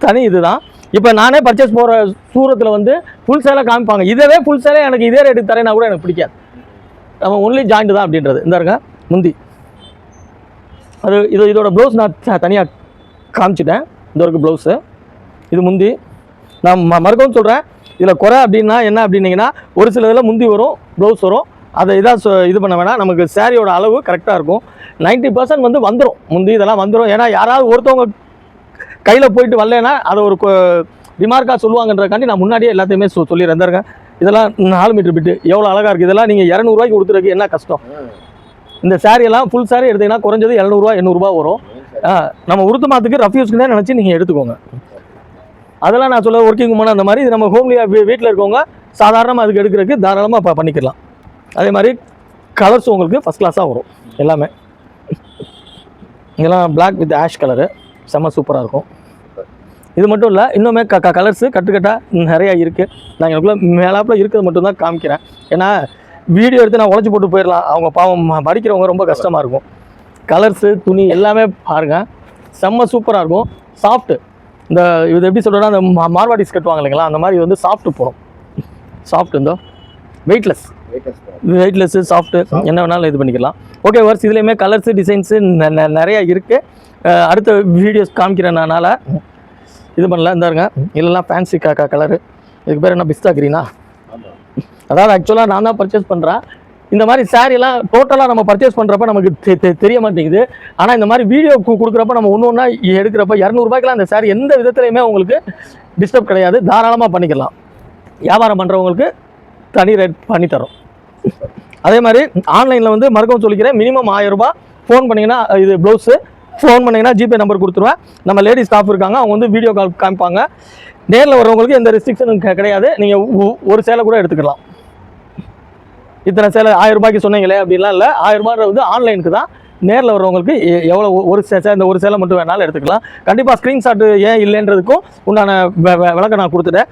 தனி இதுதான். இப்போ நானே பர்ச்சேஸ் போகிற சூரத்தில் வந்து ஃபுல் சேலை காமிப்பாங்க. இதவே ஃபுல் சேலை எனக்கு இதே ரேட்டுக்கு தரேன்னா கூட எனக்கு பிடிக்காது. நம்ம ஒன்லி ஜாயிண்ட் தான் அப்படின்றது. இந்த இருங்க முந்தி. அது இது இதோட ப்ளவுஸ் நான் தனியாக காமிச்சிட்டேன். இந்த ஒரு ப்ளவுஸு இது முந்தி. நான் ம மறுக்கவும் சொல்கிறேன் இதில் குறை அப்படின்னா என்ன அப்படின்னீங்கன்னா ஒரு சில இதில் முந்தி வரும் ப்ளவுஸ் வரும். அதை இதாக இது பண்ண வேணாம். நமக்கு சேரீயோட அளவு கரெக்டாக இருக்கும். 90% பர்சன்ட் வந்து வந்துடும் முந்தி இதெல்லாம் வந்துடும் ஏன்னா யாராவது ஒருத்தவங்க கையில் போயிட்டு வரலன்னா அதை ஒரு ரிமார்க்காக சொல்லுவாங்கன்றக்காண்டி நான் முன்னாடியே எல்லாத்தையுமே சொ சொல்லிடுறேன். இதெல்லாம் நாலு மீட்டர் பிட்டு எவ்வளோ அழகாக இருக்குது இதெல்லாம் நீங்கள் இரநூறுவாய்க்கு கொடுத்துருக்கு என்ன கஷ்டம்? இந்த சாரியெல்லாம் எல்லாம் ஃபுல் சாரி எடுத்தீங்கன்னா குறைஞ்சது எழுநூறுவா எண்ணூறுபா வரும். ஆ, நம்ம உருத்து மாத்துக்கு ரஃப் யூஸ்க்கு தான் நினச்சி நீங்கள் எடுத்துக்கோங்க. அதெல்லாம் நான் சொல்ல ஒர்க்கிங் உமன் அந்த மாதிரி இது நம்ம ஹோம்லியாக வீட்டில் இருக்கவங்க சாதாரணமாக அதுக்கு எடுக்கிறதுக்கு தாராளமாக இப்போ பண்ணிக்கலாம். அதே மாதிரி கலர்ஸ் உங்களுக்கு ஃபஸ்ட் கிளாஸாக வரும் எல்லாமே. இதெல்லாம் பிளாக் வித் ஆஷ் கலரு செம்ம சூப்பராக இருக்கும். இது மட்டும் இல்லை இன்னுமே க க கலர்ஸு கட்டுக்கட்டாக நிறையா இருக்குது நான் எனக்குள்ளே மேலாப்பில் இருக்கிறது மட்டும்தான் காமிக்கிறேன். ஏன்னா வீடியோ எடுத்து நான் உடச்சி போட்டு போயிடலாம். அவங்க பாவம் படிக்கிறவங்க ரொம்ப கஷ்டமாக இருக்கும். கலர்ஸு துணி எல்லாமே பாருங்கள் செம்ம சூப்பராக இருக்கும். சாஃப்ட்டு இந்த இது எப்படி சொல்கிறேன்னா அந்த மா- மார்வாடிஸ் கட்டுவாங்க இல்லைங்களா? அந்த மாதிரி வந்து சாஃப்ட்டு போகும் சாஃப்ட் இருந்தோ வெயிட்லெஸ் வெயிட்லெஸ்ஸு சாஃப்ட்டு என்ன வேணாலும் இது பண்ணிக்கலாம். ஓகே வர்ஸ் இதுலேயுமே கலர்ஸு டிசைன்ஸு நிறையா இருக்குது அடுத்த வீடியோஸ் காமிக்கிறனால இது பண்ணல இந்தாருங்க. இதெல்லாம் ஃபேன்சி கலரு இதுக்கு பேர் என்ன? பிஸ்தா கிரீனா அதாவது ஆக்சுவலாக நான் தான் பர்ச்சேஸ் பண்ணுறேன் இந்த மாதிரி சாரீலாம் டோட்டலாக நம்ம பர்ச்சேஸ் பண்ணுறப்ப நமக்கு தெ- தெ- தெரிய மாட்டேங்குது. ஆனால் இந்த மாதிரி வீடியோ கொடுக்குறப்ப நம்ம ஒன்று ஒன்றா எடுக்கிறப்ப இரநூறுபாய்க்கெலாம் அந்த சாரி எந்த விதத்துலையுமே உங்களுக்கு டிஸ்டர்ப் கிடையாது. தாராளமாக பண்ணிக்கலாம். வியாபாரம் பண்ணுறவங்களுக்கு தனி ரேட் பண்ணி தரோம். அதே மாதிரி ஆன்லைனில் வந்து மறக்கவும் சொல்லிக்கிறேன். மினிமம் ஆயிரரூபா ஃபோன் பண்ணிங்கன்னா இது ப்ளவுஸு ஃபோன் பண்ணிங்கன்னா ஜிபே நம்பர் கொடுத்துருவேன். நம்ம லேடி ஸ்டாஃப் இருக்காங்க அவங்க வந்து வீடியோ கால் காமிப்பாங்க. நேரில் வரவங்களுக்கு எந்த ரெஸ்ட்ரிக்ஷனும் கிடையாது. நீங்கள் ஒரு சேலை கூட எடுத்துக்கலாம். இத்தனை சேலை ஆயிரம் ரூபாய்க்கு சொன்னீங்களே அப்படிலாம் இல்லை. ஆயிரம் ரூபாய் வந்து ஆன்லைனுக்கு தான். நேரில் வரவங்களுக்கு எ- எவ்வளோ ஒரு சேலை இந்த ஒரு சேலை மட்டும் வேணாலும் எடுத்துக்கலாம். கண்டிப்பாக ஸ்க்ரீன்ஷாட் ஏன் இல்லைன்றதுக்கும் உண்டான விளக்கம் நான் கொடுத்துட்டேன்.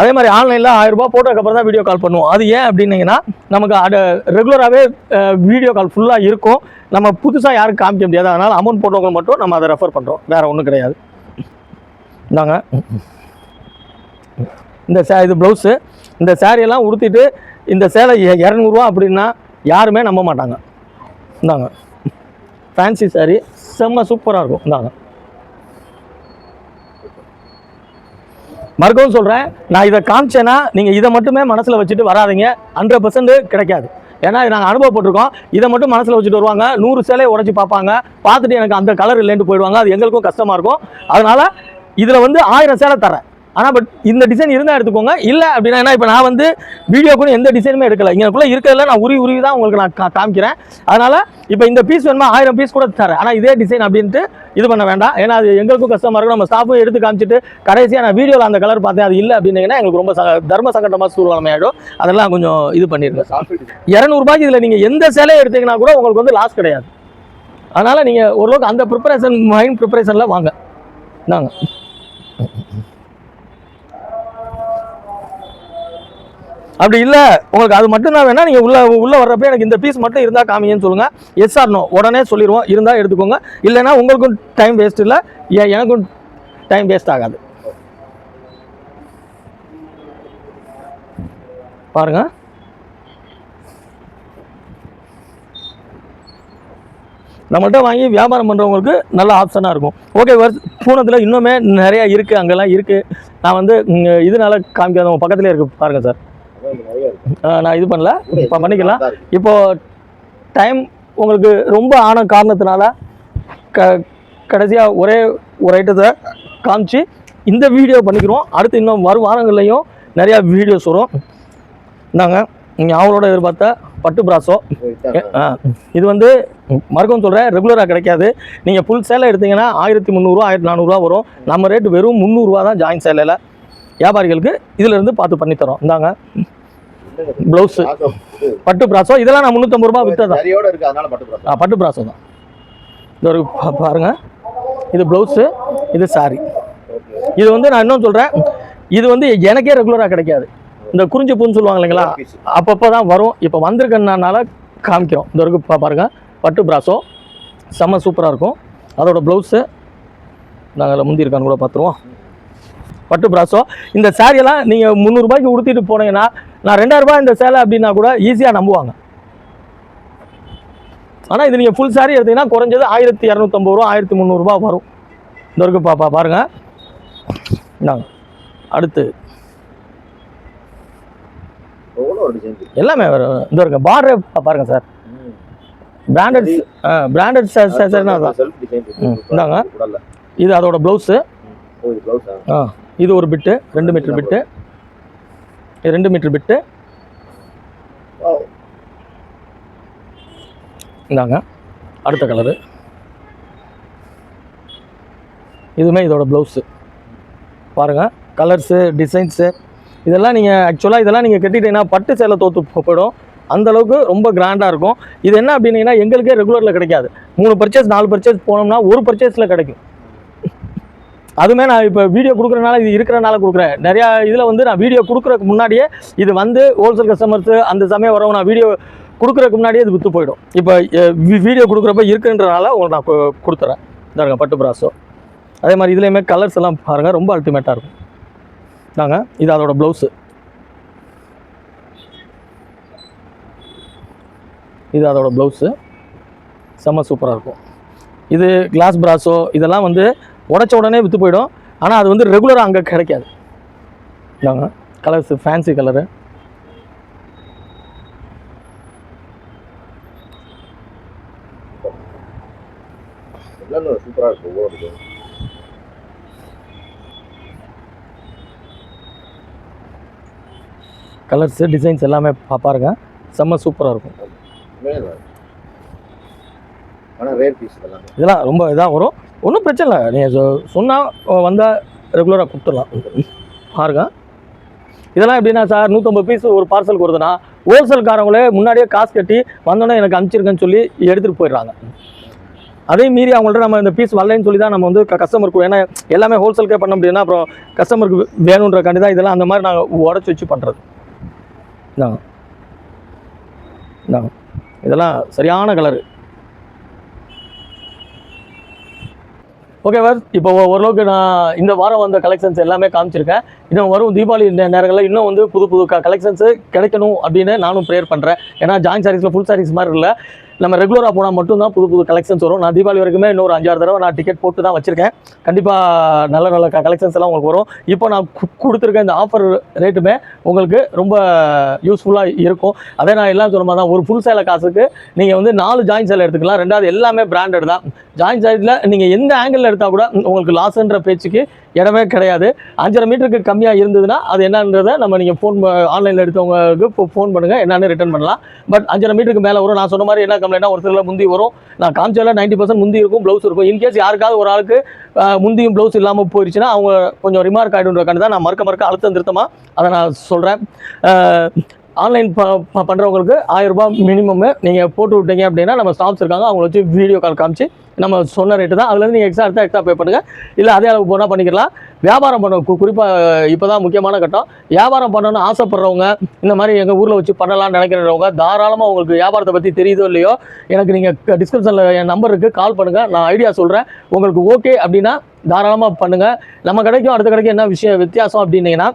அதே மாதிரி ஆன்லைனில் ஆயிரம் ரூபாய் போட்டதுக்கப்புறம் தான் வீடியோ கால் பண்ணுவோம். அது ஏன் அப்படின்னீங்கன்னா நமக்கு அட ரெகுலராகவே வீடியோ கால் ஃபுல்லாக இருக்கும். நம்ம புதுசாக யாருக்கும் காமிக்க முடியாது. அதனால் அமௌண்ட் போட்டவங்க மட்டும் நம்ம அதை ரெஃபர் பண்ணுறோம் வேறு ஒன்றும் கிடையாது. இந்தாங்க. இந்த சே இது ப்ளவுஸு இந்த சேரீயெல்லாம் உடுத்திட்டு இந்த சேலை இரநூறுவா அப்படின்னா யாருமே நம்ப மாட்டாங்க. இந்தாங்க. ஃபேன்சி சாரீ செம்ம சூப்பராக இருக்கும். இந்தாங்க. மறுக்கவும் சொல்கிறேன் நான் இதை காமிச்சேன்னா நீங்கள் இதை மட்டுமே மனசில் வச்சுட்டு வராதீங்க. ஹண்ட்ரட் பர்சன்ட் கிடைக்காது. ஏன்னா இது நாங்கள் அனுபவப்பட்டிருக்கோம். இதை மட்டும் மனசில் வச்சுட்டு வருவாங்க. நூறு சேலையை உடச்சி பார்ப்பாங்க. பார்த்துட்டு எனக்கு அந்த கலர் இல்லைன்ட்டு போயிடுவாங்க. அது எங்களுக்கும் கஷ்டமாக இருக்கும். அதனால் இதில் வந்து ஆயிரம் சேலை தரேன் ஆனால் பட் இந்த டிசைன் இருந்தால் எடுத்துக்கோங்க. இல்லை அப்படின்னா ஏன்னா இப்போ நான் வந்து வீடியோக்குன்னு எந்த டிசைனுமே எடுக்கல. இங்கக்குள்ளே இருக்கிறதுல நான் உருவி உருவி தான் உங்களுக்கு நான் கா- காமிக்கிறேன். அதனால் இப்போ இந்த பீஸ் வேணுமா? ஆயிரம் பீஸ் கூட தரேன். ஆனால் இதே டிசைன் அப்படின்ட்டு இது பண்ண வேண்டாம். ஏன்னா அது எங்களுக்கும் கஷ்டமாக இருக்கும் நம்ம ஸ்டாஃபும் எடுத்து காமிச்சிட்டு கடைசியாக நான் வீடியோவில் அந்த கலர் பார்த்தேன். அது இல்லை அப்படின்னீங்கன்னா எங்களுக்கு ரொம்ப ச- தர்ம சங்கடமாக சூழ்நிலை ஆகிடும் அதெல்லாம் கொஞ்சம் இது பண்ணிடுங்க இரநூறுபாய்க்கு இதில் நீங்கள் எந்த சேலையை எடுத்தீங்கன்னா கூட உங்களுக்கு வந்து லாஸ் கிடையாது. அதனால் நீங்கள் ஓரளவுக்கு அந்த ப்ரிப்பரேஷன் மைண்ட் ப்ரிப்பரேஷனில் வாங்க. இந்தாங்க. அப்படி இல்லை உங்களுக்கு அது மட்டும் தான் வேணா நீங்கள் உள்ள உள்ளே வர்றப்ப எனக்கு இந்த பீஸ் மட்டும் இருந்தால் காமிங்கன்னு சொல்லுங்கள் எஸ் ஆர் நோ உடனே சொல்லிடுவோம் இருந்தால் எடுத்துக்கோங்க. இல்லைன்னா உங்களுக்கும் டைம் வேஸ்ட் இல்லை. எனக்கும் டைம் வேஸ்ட் ஆகாது. பாருங்க. நம்மள்கிட்ட வாங்கி வியாபாரம் பண்ணுறவங்களுக்கு நல்ல ஆப்ஷனாக இருக்கும். ஓகே வர்ஸ் பூனத்தில் இன்னுமே நிறையா இருக்குது அங்கெல்லாம் இருக்குது நான் வந்து இங்க இதனால காமிக்காதவங்க பக்கத்துலேயே இருக்குது பாருங்கள் சார் நான் இது பண்ணல. இப்போ பண்ணிக்கலாம். இப்போ டைம் உங்களுக்கு ரொம்ப ஆன காரணத்தினால க கடைசியாக ஒரே ஒரு ஐட்டத்தை காமிச்சு இந்த வீடியோ பண்ணிக்கிறோம். அடுத்து இன்னும் வரும் வாரங்கள்லையும் நிறையா வீடியோஸ் வரும். நாங்கள் நீங்கள் அவங்களோட எதிர்பார்த்த பட்டு பிராசோ இது வந்து மறுக்கவும் சொல்கிறேன் ரெகுலராக கிடைக்காது. நீங்கள் ஃபுல் சேலை எடுத்தீங்கன்னா ஆயிரத்தி முந்நூறுரூவா ஆயிரத்தி நானூறுரூவா வரும். நம்ம ரேட்டு வெறும் முந்நூறுரூவா தான் ஜாயின் சேலையில் வியாபாரிகளுக்கு இதிலிருந்து பார்த்து பண்ணித்தரோம் இந்தாங்க. ப்ளவுஸு பட்டு பிராசோ இதெல்லாம் நான் முந்நூற்றம்பது ரூபா பிராசோ ஆ பட்டு பிராசோ தான். இது ஒரு பா- பாருங்க. இது ப்ளவுஸு இது saree. இது வந்து நான் இன்னும் சொல்கிறேன் இது வந்து எனக்கே ரெகுலராக கிடைக்காது. இந்த குறிஞ்சி பூன்னு சொல்லுவாங்க இல்லைங்களா? அப்பப்போ தான் வரும். இப்போ வந்திருக்கனால காமிக்கிறோம். இந்த வரைக்கும் பா பாருங்க. பட்டு பிராசோ செம்ம சூப்பராக இருக்கும். அதோட ப்ளவுஸு நாங்கள் அதில் முந்தி இருக்கான்னு கூட பார்த்துருவோம். பட்டு பிராசோ இந்த சாரியெல்லாம் நீங்கள் முந்நூறுபாய்க்கு உடுத்திட்டு போனீங்கன்னா நான் ரெண்டாயிரரூபா இந்த சேலை அப்படின்னா கூட ஈஸியாக நம்புவாங்க. ஆனால் இது நீங்கள் ஃபுல் saree எடுத்தீங்கன்னா குறைஞ்சது ஆயிரத்தி இரநூத்தம்பது ரூபா ஆயிரத்தி முந்நூறுரூபா வரும். இந்த வரைக்கும் பா பா- பாருங்க. இந்தாங்க. அடுத்து. இருக்கு? எல்லாமே வரும் இந்த இருக்கு. பார்டர் பாருங்க சார். பிராண்டட் பிராண்டட் இந்தாங்க. இது அதோட ப்ளவுஸா ஆ? இது ஒரு பிட்டு ரெண்டு மீட்டர் பிட்டு இது ரெண்டு மீட்டர் பிட்டு. இந்தாங்க. அடுத்த கலரு. இதுவுமே இதோட ப்ளவுஸு பாருங்கள் கலர்ஸு டிசைன்ஸு இதெல்லாம் நீங்கள் ஆக்சுவலாக இதெல்லாம் நீங்கள் கட்டிட்டீங்கன்னா பட்டு சேலை தோற்று போயிடும். அந்த அளவுக்கு ரொம்ப கிராண்டாக இருக்கும். இது என்ன அப்படின்னீங்கன்னா எங்களுக்கே ரெகுலரில் கிடைக்காது. மூணு பர்ச்சேஸ் நாலு பர்ச்சேஸ் போனோம்னா ஒரு பர்ச்சேஸில் கிடைக்கும். அதுவுமே நான் இப்போ வீடியோ கொடுக்குறனால இது இருக்கிறனால கொடுக்குறேன். நிறையா இதில் வந்து நான் வீடியோ கொடுக்குறதுக்கு முன்னாடியே இது வந்து ஹோல்சேல் கஸ்டமர்ஸு அந்த சமயம் வரவங்க நான் வீடியோ கொடுக்குறதுக்கு முன்னாடியே இது விற்று போயிடும். இப்போ வீடியோ கொடுக்குறப்ப இருக்குன்றனால உங்களுக்கு நான் கு- கொடுத்துறேன். இதாங்க பட்டு பிராஸோ அதே மாதிரி இதுலேயுமே கலர்ஸ் எல்லாம் பாருங்கள் ரொம்ப அல்டிமேட்டாக இருக்கும். நாங்கள் இது அதோட ப்ளவுஸு இது அதோட ப்ளவுஸு செம்ம சூப்பராக இருக்கும். இது கிளாஸ் பிராஸோ இதெல்லாம் வந்து உடச்ச உடனே விற்று போயிடும். ஆனால் அது வந்து ரெகுலராக அங்கே கிடைக்காது. இதாங்க colours fancy colour colours designs எல்லாமே பா- பாருங்க. செம்ம சூப்பராக இருக்கும். ஆனால் ரேர் பீஸ் இதெல்லாம் இதெல்லாம் ரொம்ப இதாக வரும். ஒன்றும் பிரச்சனை இல்லை. நீங்கள் சொன்னால் வந்தால் ரெகுலராக கொடுத்துடலாம். பாருங்க. இதெல்லாம் எப்படின்னா சார் நூற்றம்பது பீஸ் ஒரு பார்சல் கொடுத்தனா ஹோல்சேல்காரங்களே முன்னாடியே காசு கட்டி வந்தோடனே எனக்கு அனுப்பிச்சிருக்கேன்னு சொல்லி எடுத்துகிட்டு போயிடுறாங்க. அதே மீறி அவங்கள்ட்ட நம்ம இந்த பீஸ் வரலைன்னு சொல்லி தான் நம்ம வந்து கஸ்டமருக்கு ஏன்னா எல்லாமே ஹோல்சேல்கே பண்ண முடியும்னா அப்புறம் கஸ்டமருக்கு வேணுன்ற கண்டி தான் இதெல்லாம் அந்த மாதிரி நாங்கள் உடச்சி வச்சு பண்ணுறது இந்தாங்க. இந்தாங்க. இதெல்லாம் சரியான கலரு ஓகே வர் இப்போ ஓரளவுக்கு நான் இந்த வாரம் வந்த கலெக்ஷன்ஸ் எல்லாமே காமிச்சிருக்கேன். இன்னும் வரும் தீபாவளி நே- நேரங்களில் இன்னும் வந்து புது புது கலெக்ஷன்ஸு கிடைக்கணும் அப்படின்னு நானும் ப்ரேயர் பண்ணுறேன் ஏன்னா ஜாயின் சாரீஸில் ஃபுல் சாரீஸ் மாதிரி இல்லை. நம்ம ரெகுலராக போனால் மட்டும்தான் புது புது கலெக்ஷன்ஸ் வரும். நான் தீபாவளி வரைக்குமே இன்னொரு அஞ்சாறு தடவை நான் டிக்கெட் போட்டு தான் வச்சுருக்கேன். கண்டிப்பாக நல்ல நல்ல கலெக்ஷன்ஸ் எல்லாம் உங்களுக்கு வரும். இப்போ நான் கொடுத்துருக்க இந்த ஆஃபர் ரேட்டுமே உங்களுக்கு ரொம்ப யூஸ்ஃபுல்லாக இருக்கும். அதே நான் எல்லாம் சொன்ன மாதிரி தான் ஒரு ஃபுல் சேலை காசுக்கு நீங்கள் வந்து நாலு ஜாயின் சேலை எடுத்துக்கலாம். ரெண்டாவது எல்லாமே பிராண்டட் தான். ஜாயின் சைடில் நீங்கள் எந்த ஆங்கிளில் எடுத்தால் கூட உங்களுக்கு லாஸ்ன்ற பேச்சுக்கு இடமே கிடையாது. அஞ்சரை மீட்டருக்கு கம்மியாக இருந்ததுன்னா அது என்னன்றதை நம்ம நீங்கள் ஃபோன் ஆன்லைனில் எடுத்தவங்களுக்கு ஃபோன் பண்ணுங்கள் என்னென்னு ரிட்டர்ன் பண்ணலாம். பட் அஞ்சரை மீட்டருக்கு மேலே வரும். நான் சொன்ன மாதிரி என்ன கம்ப்ளைண்ட்னா ஒரு சில முந்தி வரும். நான் காமிச்சால நைன்ட்டி பர்சன்ட் முந்தி இருக்கும் ப்ளவுஸ் இருக்கும். இன்கேஸ் யாருக்காவது ஒரு ஆளுக்கு முந்தியும் ப்ளவுஸ் இல்லாமல் போயிடுச்சுன்னா அவங்க கொஞ்சம் ரிமார்க் ஆகிடுன்றக்காண்டி தான் நான் மறுக்க மறுக்க அழுத்தம் திருத்தமாக அதை நான் சொல்கிறேன் ஆன்லைன் ப ப- பண்ணுறவங்களுக்கு ஆயிரம் ரூபாய் நீங்கள் போட்டு விட்டீங்க அப்படின்னா நம்ம ஸ்டாஃப்ஸ் இருக்காங்க அவங்கள வச்சு வீடியோ கால் காமிச்சு நம்ம சொன்ன ரேட்டு தான். அதுலேருந்து நீங்கள் எக்ஸ்ட்ரா எடுத்தால் எக்ஸ்ட்ரா பே பண்ணுங்கள் இல்லை அதே அளவு போனால் பண்ணிக்கலாம். வியாபாரம் பண்ண குறிப்பாக இப்போ தான் முக்கியமான கட்டம். வியாபாரம் பண்ணணும்னு ஆசைப்படுறவங்க இந்த மாதிரி எங்கள் ஊரில் வச்சு பண்ணலாம்னு நினைக்கிறவங்க தாராளமாக உங்களுக்கு வியாபாரத்தை பற்றி தெரியுதோ இல்லையோ எனக்கு நீங்கள் டிஸ்கிரிப்ஷனில் என் நம்பர் இருக்குது கால் பண்ணுங்கள் நான் ஐடியா சொல்கிறேன் உங்களுக்கு ஓகே அப்படின்னா தாராளமாக பண்ணுங்கள் நம்ம கடைக்கும் அடுத்த கடைக்கும் என்ன விஷயம் வித்தியாசம் அப்படின்னீங்கன்னா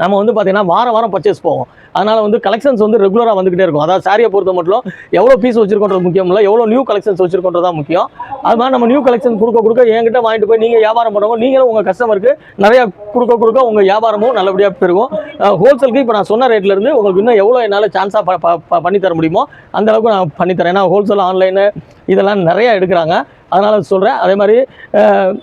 நம்ம வந்து பார்த்தீங்கன்னா வாரம் வாரம் பர்ச்சேஸ் போவோம். அதனால் வந்து கலெக்ஷன்ஸ் வந்து ரெகுலராக வந்துகிட்டே இருக்கும். அதாவது சாரியை பொறுத்த மட்டும் எவ்வளோ பீஸ் வச்சிருக்கோன்றது முக்கியம் இல்லை. எவ்வளோ நியூ கலெக்ஷன்ஸ் வச்சிருக்கோன்றது தான் முக்கியம். அது மாதிரி நம்ம நியூ கலெக்ஷன் கொடுக்க கொடுக்க என்கிட்ட வாங்கிட்டு போய் நீங்கள் வியாபாரம் பண்ணுவோம் நீங்களும் உங்கள் கஸ்டமருக்கு நிறையா கொடுக்க கொடுக்க உங்கள் வியாபாரமும் நல்லபடியாக பெருகும். ஹோல்சேலுக்கு இப்போ நான் சொன்ன ரேட்லேருந்து உங்களுக்கு இன்னும் எவ்வளோ என்னால் சான்ஸாக ப பண்ணி தர முடியுமோ அந்த அளவுக்கு நான் பண்ணித்தரேன் ஏன்னா ஹோல்சேல் ஆன்லைனு இதெல்லாம் நிறையா எடுக்கிறாங்க. அதனால் சொல்கிறேன் அதே மாதிரி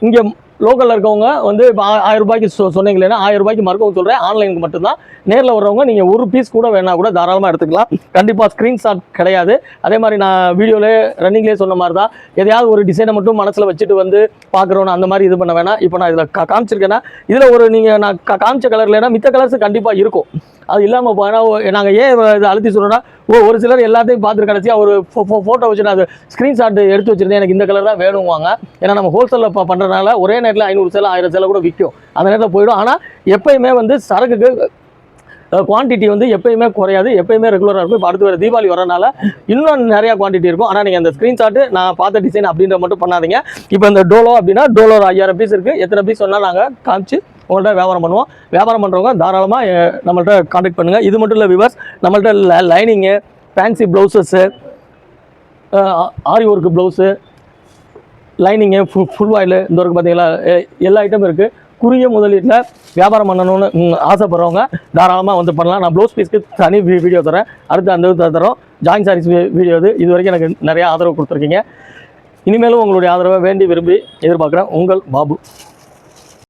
இங்கே லோக்கலில் இருக்கவங்க வந்து இப்போ ஆயிரம் ரூபாய்க்கு சொ சொன்னீங்களேன்னா ஆயிரம் ரூபாய்க்கு மறுக்கவும் சொல்கிறேன் ஆன்லைனுக்கு மட்டும்தான். நேரில் வர்றவங்க நீங்கள் ஒரு பீஸ் கூட வேணால் கூட தாராளமாக எடுத்துக்கலாம். கண்டிப்பாக ஸ்க்ரீன்ஷாட் கிடையாது. அதே மாதிரி நான் வீடியோவிலே ரன்னிங்லேயே சொன்ன மாதிரி தான் எதையாவது ஒரு டிசைனை மட்டும் மனசில் வச்சுட்டு வந்து பார்க்குறோன்னு அந்த மாதிரி இது பண்ண வேணாம். இப்போ நான் இதில் கா காமிச்சிருக்கேன்னா இதில் ஒரு நீங்கள் நான் கா காமிச்ச கலர்லனா மித்த கலர்ஸ் கண்டிப்பாக இருக்கும். அது இல்லாமல் போனால் நாங்கள் ஏன் இதை அழுத்தி சொல்கிறோன்னா ஓ ஒரு சிலர் எல்லாத்தையும் பார்த்துட்டு கடைசியாக ஒரு ஃபோட்டோ வச்சு நான் ஸ்க்ரீன்ஷாட் எடுத்து வச்சிருந்தேன். எனக்கு இந்த கலர் தான் வேணுவாங்க ஏன்னா நம்ம ஹோல்சேலில் இப்போ பண்ணுறதுனால ஒரே நேரத்தில் ஐநூறு சேலை ஆயிரம் சேலை கூட விற்கும் அந்த நேரத்தில் போயிடும். ஆனால் எப்பயுமே வந்து சரக்குக்கு குவான்டிட்டி வந்து எப்பயுமே குறையாது. எப்பயுமே ரெகுலராக இருக்கும். இப்போ அடுத்து வர தீபாவளி வரனால இன்னும் நிறையா குவான்டிட்டி இருக்கும். ஆனால் நீங்கள் அந்த ஸ்க்ரீன்ஷாட்டு நான் பார்த்த டிசைன் அப்படின்ற மட்டும் பண்ணாதீங்க. இப்போ இந்த டோலோ அப்படின்னா டோலோ ஒரு ஐயாயிரம் பீஸ் இருக்குது எத்தனை பீஸ் சொன்னால் நாங்கள் காமிச்சு உங்கள்கிட்ட வியாபாரம் பண்ணுவோம். வியாபாரம் பண்ணுறவங்க தாராளமாக நம்மள்கிட்ட காண்டாக்ட் பண்ணுங்கள் இது மட்டும் இல்லை விவர்ஸ் நம்மள்ட்ட lining fancy blouses aari work blouse lining full full oil இந்த வரைக்கும் பார்த்தீங்களா எல்லா ஐட்டமும் இருக்குது குறுகிய முதலீட்டில் வியாபாரம் பண்ணணும்னு ஆசைப்பட்றவங்க ஆசைப்படுறவங்க தாராளமாக வந்து பண்ணலாம். நான் ப்ளவுஸ் பீஸ்க்கு தனி வீடியோ தரேன் அடுத்து அந்த இது தரோம் ஜாயின் சாரீஸ் வீடியோ இது. இது வரைக்கும் எனக்கு நிறையா ஆதரவு கொடுத்துருக்கீங்க. இனிமேலும் உங்களுடைய ஆதரவை வேண்டி விரும்பி எதிர்பார்க்குறேன். உங்கள் பாபு.